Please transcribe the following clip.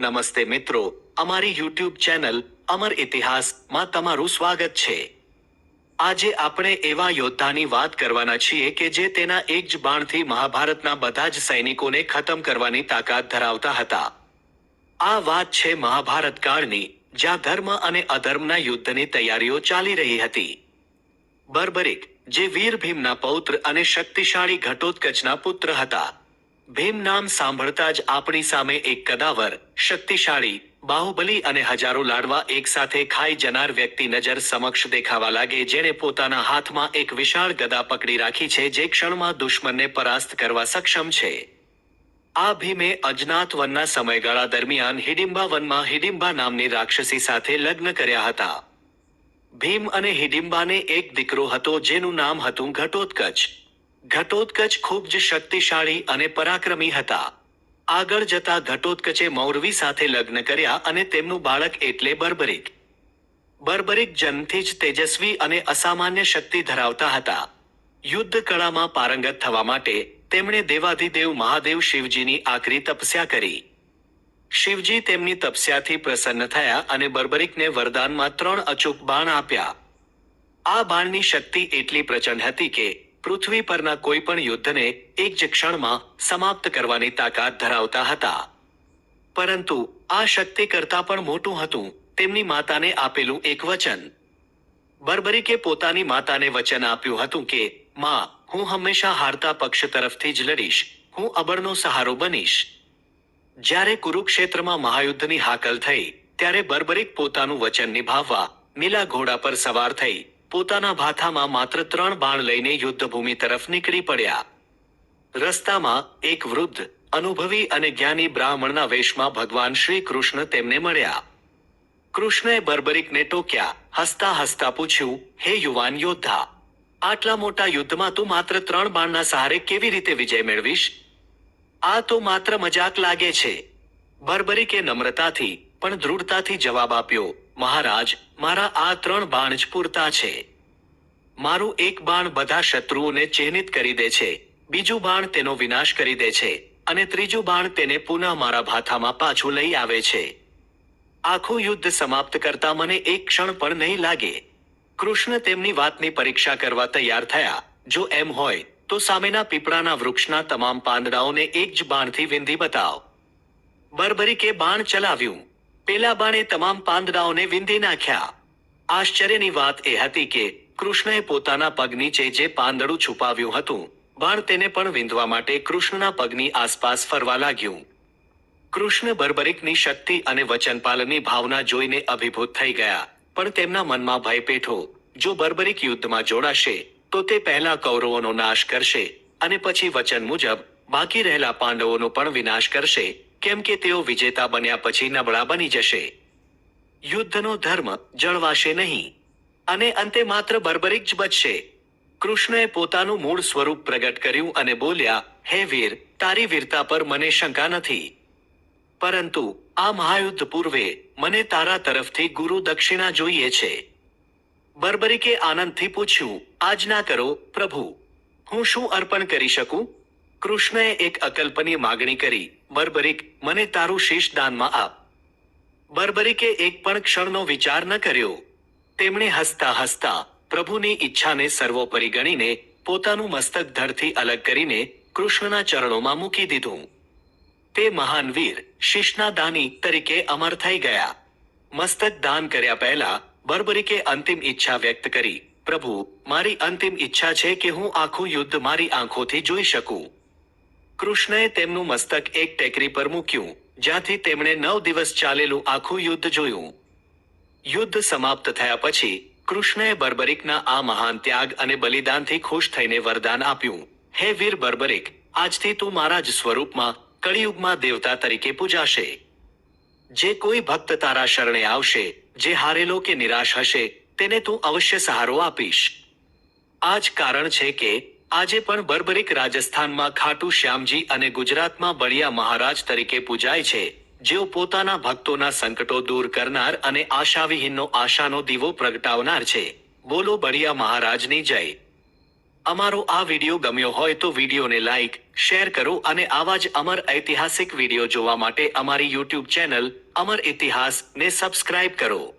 નમસ્તે મિત્રો, અમારી યુટ્યુબ ચેનલ અમર ઇતિહાસમાં તમારું સ્વાગત છે. આજે આપણે એવા યોદ્ધાની વાત કરવાના છીએ કે જે તેના એક જ બાણથી મહાભારતના બધા જ સૈનિકોને ખતમ કરવાની તાકાત ધરાવતા હતા. આ વાત છે મહાભારત કાળની, જ્યાં ધર્મ અને અધર્મના યુદ્ધની તૈયારીઓ ચાલી રહી હતી. બર્બરિક, જે વીર ભીમના પૌત્ર અને શક્તિશાળી ઘટોત્કચના પુત્ર હતા. ભીમ નામ સાંભળતા જ આપણી સામે એક કદાવર, શક્તિશાળી, બાહુબલી અને હજારો લાડવા એકસાથે ખાઈ જનાર વ્યક્તિ નજર સમક્ષ દેખાવા લાગે, જેણે પોતાના હાથમાં એક વિશાળ ગદા પકડી રાખી છે, જે ક્ષણમાં દુશ્મનને પરાસ્ત કરવા સક્ષમ છે. આ ભીમે અજનાત વનના સમયગાળા દરમિયાન હિડિંબા વનમાં હિડિંબા નામની રાક્ષસી સાથે લગ્ન કર્યા હતા. ભીમ અને હિડિંબાને એક દીકરો હતો, જેનું નામ હતું ઘટોત્કચ. ઘટોત્કચ ખૂબ જ શક્તિશાળી અને પરાક્રમી હતા. આગળ જતા ઘટોત્કચે મૌરવી સાથે લગ્ન કર્યા અને તેમનું બાળક એટલે બર્બરિક. બર્બરિક જન્મથી જ તેજસ્વી અને અસામાન્ય શક્તિ ધરાવતા હતા. યુદ્ધ કળામાં પારંગત થવા માટે તેમણે દેવાધિદેવ મહાદેવ શિવજીની આકરી તપસ્યા કરી. શિવજી તેમની તપસ્યાથી પ્રસન્ન થયા અને બર્બરિકને વરદાનમાં ત્રણ અચૂક બાણ આપ્યા. આ બાણની શક્તિ એટલી પ્રચંડ હતી કે પૃથ્વી પરના કોઈ પણ યુદ્ધને એક જ ક્ષણમાં સમાપ્ત કરવાની તાકાત ધરાવતા હતા. પરંતુ આ શક્તિ કરતાં પણ મોટું હતું તેમની માતાને આપેલું એક વચન. બર્બરિકે પોતાની માતાને વચન આપ્યું હતું કે, માં, હું હંમેશા હારતા પક્ષ તરફથી જ લડીશ. હું અબળનો સહારો બનીશ. જ્યારે કુરુક્ષેત્રમાં મહાયુદ્ધની હાકલ થઈ, ત્યારે બર્બરિક પોતાનું વચન નિભાવવા નીલા ઘોડા પર સવાર થઈ પોતાના ભાથામાં માત્ર ત્રણ બાણ લઈને યુદ્ધભૂમિ તરફ નીકળી પડ્યા. રસ્તામાં એક વૃદ્ધ, અનુભવી અને જ્ઞાની બ્રાહ્મણના વેશમાં ભગવાન શ્રી કૃષ્ણ તેમને મળ્યા. કૃષ્ણએ બર્બરિકને ટોક્યા, હસતા હસતા પૂછ્યું, હે યુવાન યોદ્ધા, આટલા મોટા યુદ્ધમાં તું માત્ર ત્રણ બાણના સહારે કેવી રીતે વિજય મેળવીશ? આ તો માત્ર મજાક લાગે છે. બર્બરિકે નમ્રતાથી, પણ દૃઢતાથી જવાબ આપ્યો, મહારાજ, મારા આ ત્રણ બાણ જ પૂરતા છે. મારું એક બાણ બધા શત્રુઓને ચિહ્નિત કરી દે છે. બીજું બાણ તેનો વિનાશ કરી દે છે અને ત્રીજું બાણ તેને પુનઃ મારા ભાથામાં પાછું લઈ આવે છે. આખું યુદ્ધ સમાપ્ત કરતા મને એક ક્ષણ પણ નહીં લાગે. કૃષ્ણ તેમની વાતની પરીક્ષા કરવા તૈયાર થયા. જો એમ હોય, તો સામેના પીપળાના વૃક્ષના તમામ પાંદડાઓને એક જ બાણથી વિંધી બતાવ. બરબરીકે બાણ ચલાવ્યું. પેલા બાણે તમામ પાંદડાઓને વિંધી નાખ્યા. આશ્ચર્યની વાત એ હતી કે કૃષ્ણએ પોતાના પગ નીચે જે પાંદડું છુપાવ્યું હતું, બાણ તેને પણ વિંધવા માટે કૃષ્ણના પગની આસપાસ ફરવા લાગ્યું. કૃષ્ણ બર્બરિકની શક્તિ અને વચનપાલનની ભાવના જોઈને અભિભૂત થઈ ગયા, પણ તેમના મનમાં ભય પેઠો. જો બર્બરિક યુદ્ધમાં જોડાશે, તો તે પહેલા કૌરવોનો નાશ કરશે, અને પછી વચન મુજબ, બાકી રહેલા પાંડવોનો પણ વિનાશ કરશે, કેમ કે તેઓ વિજેતા બન્યા પછી નબળા બની જશે. યુદ્ધનો ધર્મ જળવાશે નહીં. અને અંતે માત્ર બર્બરિક જ બચશે. કૃષ્ણએ પોતાનું મૂળ સ્વરૂપ પ્રગટ કર્યું અને બોલ્યા, હે વીર, તારી વીરતા પર મને શંકા નથી. પરંતુ આ મહાયુદ્ધ પૂર્વે મને તારા તરફથી ગુરુ દક્ષિણા જોઈએ છે. બર્બરિકે આનંદથી પૂછ્યું આજના કરો, પ્રભુ. હું શું અર્પણ કરી શકું? કૃષ્ણએ એક અકલ્પનીય માગણી કરી, બર્બરિક, મને તારું શીશ દાનમાં આપ. બર્બરિકે એક પણ ક્ષણનો વિચાર ન કર્યો. તેમણે હસતા હસતા પ્રભુની ઈચ્છાને સર્વોપરી ગણીને પોતાનું મસ્તક ધરથી અલગ કરીને કૃષ્ણના ચરણોમાં મૂકી દીધું. તે મહાન વીર શીશના દાની તરીકે અમર થઈ ગયા. મસ્તક દાન કર્યા પહેલા બર્બરિકે અંતિમ ઈચ્છા વ્યક્ત કરી, પ્રભુ, મારી અંતિમ ઈચ્છા છે કે હું આખું યુદ્ધ મારી આંખોથી જોઈ શકું. કૃષ્ણએ તેમનું મસ્તક એક ટેકરી પર મૂક્યું, જ્યાંથી તેમણે નવ દિવસ ચાલેલું આખું યુદ્ધ જોયું. યુદ્ધ સમાપ્ત થયા પછી કૃષ્ણએ બર્બરિકના આ મહાન ત્યાગ અને બલિદાનથી ખુશ થઈને વરદાન આપ્યું. હે વીર બર્બરિક, આજથી તું મારા જ સ્વરૂપમાં કળિયુગમાં દેવતા તરીકે પૂજાશે. જે કોઈ ભક્ત તારા શરણે આવશે, જે હારેલો કે નિરાશ હશે, તેને તું અવશ્ય સહારો આપીશ. આ જ કારણ છે કે આજે પણ બર્બરિક રાજસ્થાનમાં ખાટુ શ્યામજી અને ગુજરાતમાં બળિયા મહારાજ તરીકે પૂજાય છે. જેઓ પોતાના ભક્તોના સંકટો દૂર કરનાર અને આશાવિહીનનો આશાનો દીવો પ્રગટાવનાર છે. બોલો બળિયા મહારાજની જય. અમારો આ વીડિયો ગમ્યો હોય તો વિડીયોને લાઈક, શેર કરો અને આવા જ અમર ઐતિહાસિક વીડિયો જોવા માટે અમારી યુટ્યુબ ચેનલ અમર ઇતિહાસ ને સબસ્ક્રાઇબ કરો.